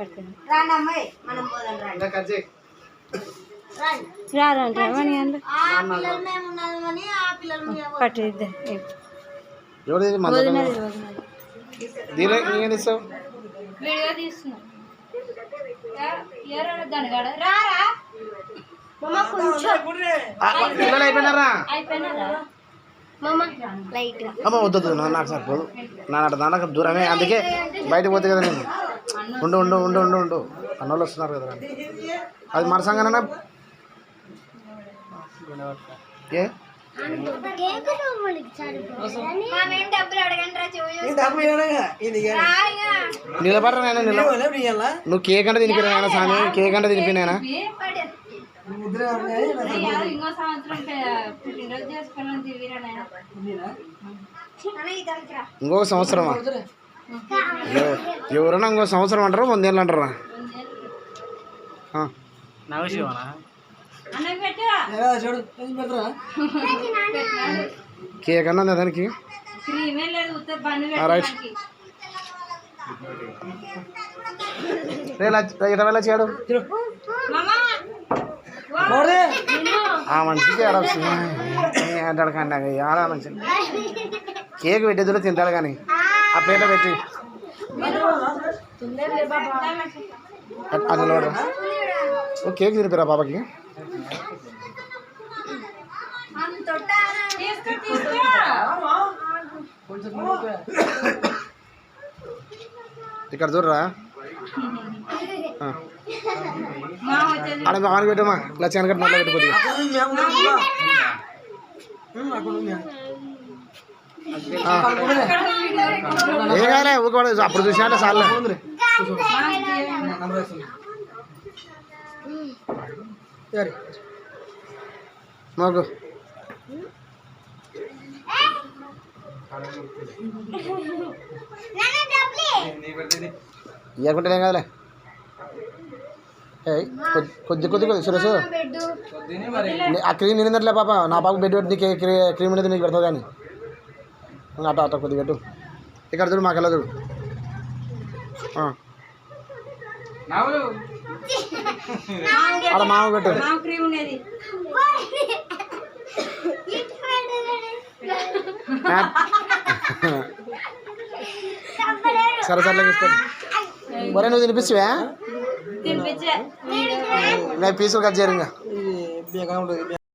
పడుతుంది రాండి. అమ్మాయి మనం పోదాం అమ్మ వద్దు నా నాకు సరిపోదు. నా అటు దానికి దూరమే అందుకే బయటకు పోతే కదా నేను. ఉండు ఉండు ఉండు ఉండు ఉండు. అన్నోళ్ళు వస్తున్నారు కదా. అది మన సంగనా ఏ? నిలబడరా నేను నువ్వు కేక్ అంటే తినిపినా స్వామి? కేక్ అంటే తినిపినా ఇంకో ఇంకొక సంవత్సరమా? ఎవరైనా ఇంకో సంవత్సరం అంటారా వందేళ్ళు అంటారా? కేక్ అన్నా దానికి? రైట్. చేయడు ఆ మనిషికి ఆడ అంటాడు కానీ నాకు ఆడ మంచి కేక్ పెట్టేదిలో తింటాడు కానీ. ఆ ప్లేట్లో పెట్టి. అది నిలబడరా ఓ కేక్ తినిపిరా పాపకి తీసుకో తీసుకో ఇక్కడ చూడరా ఆ. మా వచ్చేది ఆడ ఆమెకి పెట్టమ్మా లచ్చ వెనకటి నోట్లో పెట్టి కొద్దిగా ఆ. ఏం కాలే ఊరుకోడు అప్పుడు చూసినట్టే సార్లే మాకు. ఇవ్వకుంటే ఏం కాదులే. కొద్ది కొద్ది కొద్ది. సురేష్ ఆ క్రీమ్ నిందట్లే పాప. నా పాప బెడ్ పెట్టి నీకు క్రీ- క్రీమ్ అనేది నీకు పెడతావు కానీ. అట్ట అట్ట కొద్ది పెట్టు. ఇక్కడ చూడు మాకు వెళ్ళదు ఆ. ఆడ మామ పెట్టు. మా క్రీమ్ ఉండేది సరే సరే తీసుకోండి మరే నువ్వు తినిపిస్తువా నేను పీసులు కట్ చేయరు ఇంకా.